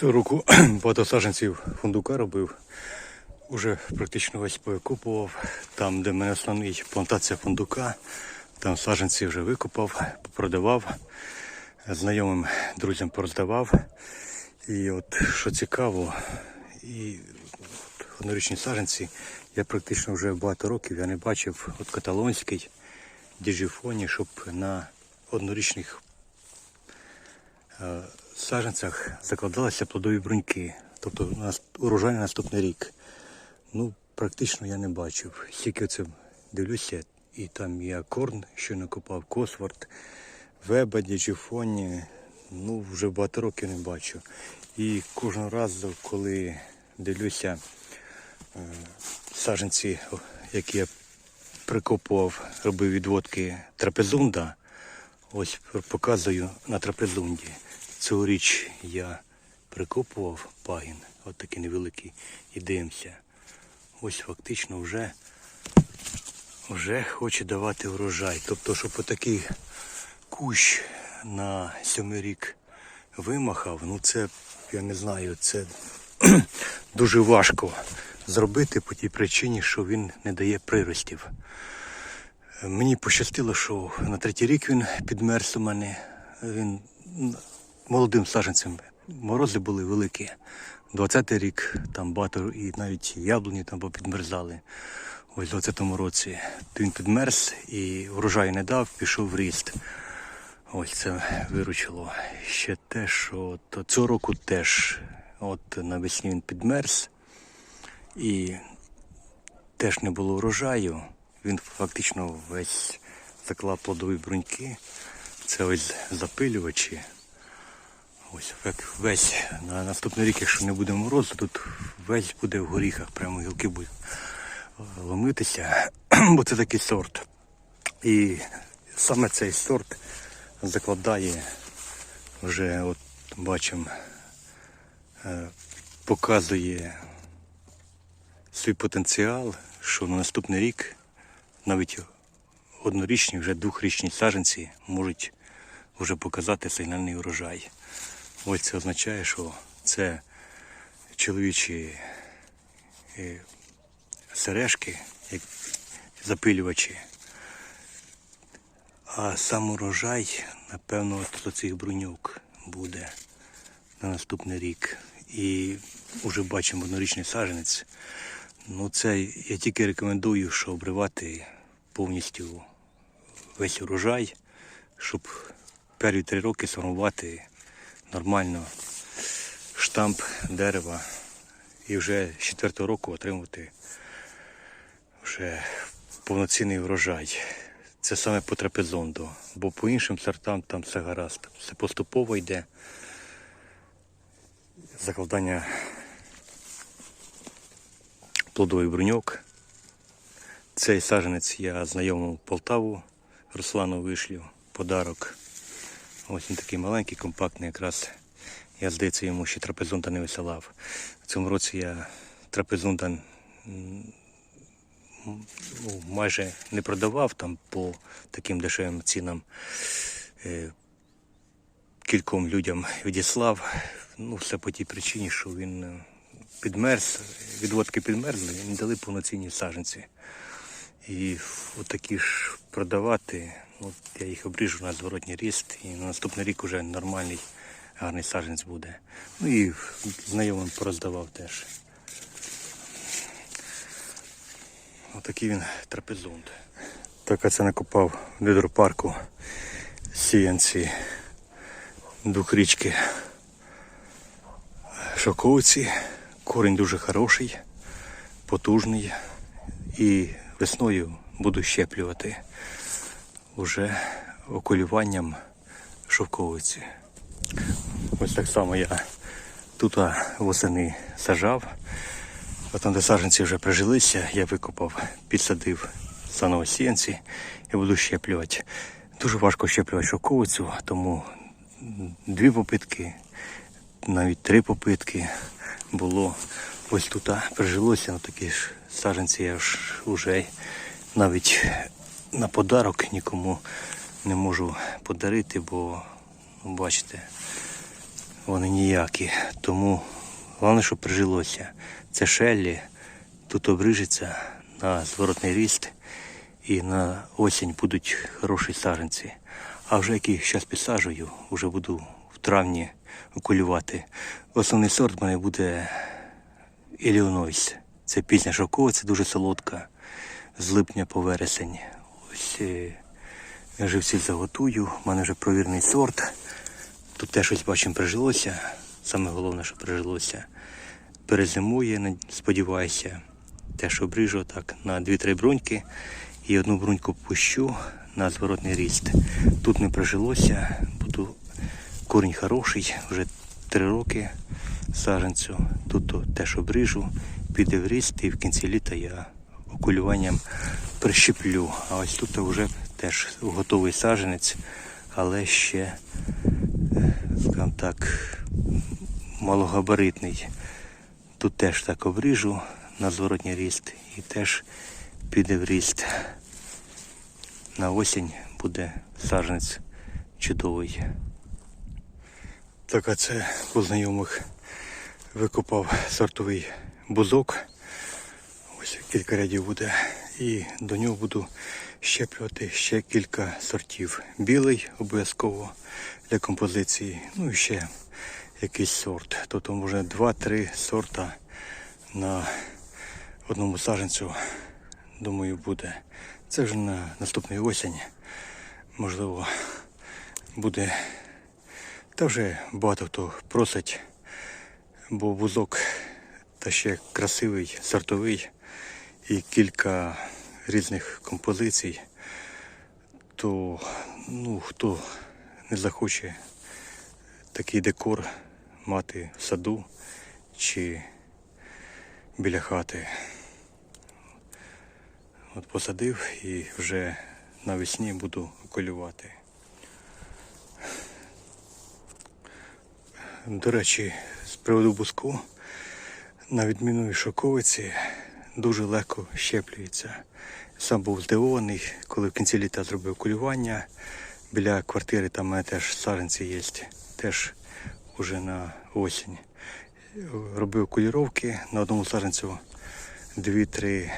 Цього року багато саджанців фундука робив. Уже практично весь повикупував. Там, де мене основний плантація фундука, там саджанці вже викопав, продавав, знайомим друзям пороздавав. І от що цікаво, і однорічні саджанці я практично вже багато років я не бачив от каталонський діжіфоні, щоб на однорічних е, саджанцях закладалися плодові бруньки. Тобто у урожай на наступний рік. Ну, практично я не бачив. Стільки це дивлюся, і там і акорн, що накопав, Косворд, Веба, Діджіфоні. Ну, вже багато років не бачу. І кожного разу, коли дивлюся е, саджанці, які я прикопував, робив відводки трапезунда, ось показую на трапезунді. Цьогоріч я прикопував пагін, от такий невеликий, і дивимося. Ось фактично вже, вже хоче давати врожай. Тобто, щоб отакий кущ на сьомий рік вимахав, ну це, я не знаю, це дуже важко зробити по тій причині, що він не дає приростів. Мені пощастило, що на третій рік він підмерз у мене. Він молодим саджанцем. Морози були великі. 20-й рік там багато і навіть яблуні там попідмерзали. Ось в 20-му році він підмерз і врожаю не дав, пішов в ріст. Ось це виручило. Ще те, що то цього року теж от навесні він підмерз і теж не було врожаю. Він фактично весь заклав плодові бруньки. Це ось запилювачі. Ось як весь на наступний рік, якщо не буде морозу, тут весь буде в горіхах, прямо гілки будуть ломитися, бо це такий сорт. І саме цей сорт закладає вже, от бачимо, е, показує свій потенціал, що на наступний рік навіть однорічні, вже двохрічні саджанці можуть вже показати сигнальний урожай. Ось це означає, що це чоловічі е, сережки, як запилювачі. А сам урожай, напевно, до цих бруньок буде на наступний рік. І вже бачимо однорічний саджанець. Ну, це я тільки рекомендую, що обривати повністю весь урожай, щоб перші три роки сформувати нормально штамп дерева і вже з четвертого року отримувати вже повноцінний врожай. Це саме по трапезонду, бо по іншим сортам там все гаразд. Все поступово йде. Закладання плодовий бруньок. Цей саджанець я знайомив Полтаву Руслану вишлю. Подарок. Ось він такий маленький, компактний, якраз я, здається, йому ще трапезунда не висилав. В цьому році я трапезунда ну, майже не продавав там по таким дешевим цінам. Е, Кільком людям відіслав. Ну, все по тій причині, що він е, підмерз, відводки підмерзли, і не дали повноцінні саджанці. І отакі ж продавати, ну, я їх обріжу на зворотній ріст, і на наступний рік вже нормальний гарний саджанець буде. Ну і знайомим пороздавав теж. Отакий він трапезунд. Так я це накопав в гідропарку сіянці двохрічки шоковиці. Корінь дуже хороший, потужний. І весною буду щеплювати уже окулюванням шовковиці. Ось так само я тут восени сажав. А там, де саджанці вже прижилися, я викопав, підсадив заново сіянці і буду щеплювати. Дуже важко щеплювати шовковицю, тому дві попитки, навіть три попитки було. Ось тут прижилося, ну такі ж саджанці я ж вже навіть на подарок нікому не можу подарити, бо ну, бачите, вони ніякі. Тому головне, щоб прижилося. Це шеллі, тут обрижеться на зворотний ріст і на осінь будуть хороші саженці. А вже які зараз підсаджую, вже буду в травні окулювати. Основний сорт в мене буде Іліонойс. Це пізня шовкова, це дуже солодка. З липня по вересень. Ось е, я живці заготую. У мене вже провірний сорт. Тут теж щось бачимо прижилося. Саме головне, що прижилося. Перезимує, сподіваюся. Те, що обріжу так на 2-3 бруньки і одну бруньку пущу на зворотний ріст. Тут не прижилося, буду корінь хороший, вже 3 роки саженцю. Тут то теж обріжу, піде в ріст і в кінці літа я окулюванням прищеплю. А ось тут вже теж готовий саженець, але ще, скажімо так, малогабаритний. Тут теж так обріжу на зворотній ріст і теж піде в ріст. На осінь буде саженець чудовий. Так, а це у знайомих викопав сортовий бузок. Ось кілька рядів буде. І до нього буду щеплювати ще кілька сортів. Білий обов'язково для композиції. Ну і ще якийсь сорт. Тобто може 2-3 сорта на одному саженцю, думаю, буде. Це вже на наступний осінь. Можливо, буде. Та вже багато хто просить, бо вузок та ще красивий, сортовий і кілька різних композицій, то ну, хто не захоче такий декор мати в саду чи біля хати. От посадив і вже навесні буду околювати. До речі, з приводу буску, на відміну від шоковиці, дуже легко щеплюється. Сам був здивований, коли в кінці літа зробив кулювання. Біля квартири там у мене теж саженці є, теж уже на осінь. Робив куліровки на одному саженцю дві-три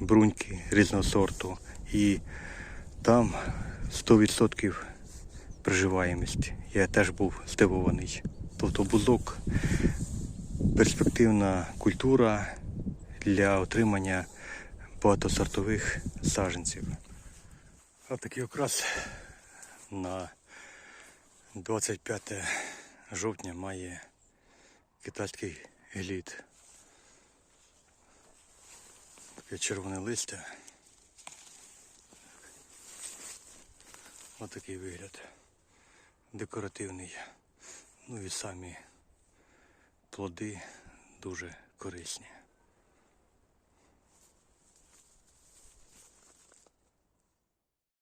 бруньки різного сорту. І там 100% приживаємість. Я теж був здивований. Тобто бузок перспективна культура для отримання багатосортових саженців. А такий окрас на 25 жовтня має китайський глід. Таке червоне листя. Ось такий вигляд. Декоративний. Ну і самі плоди дуже корисні.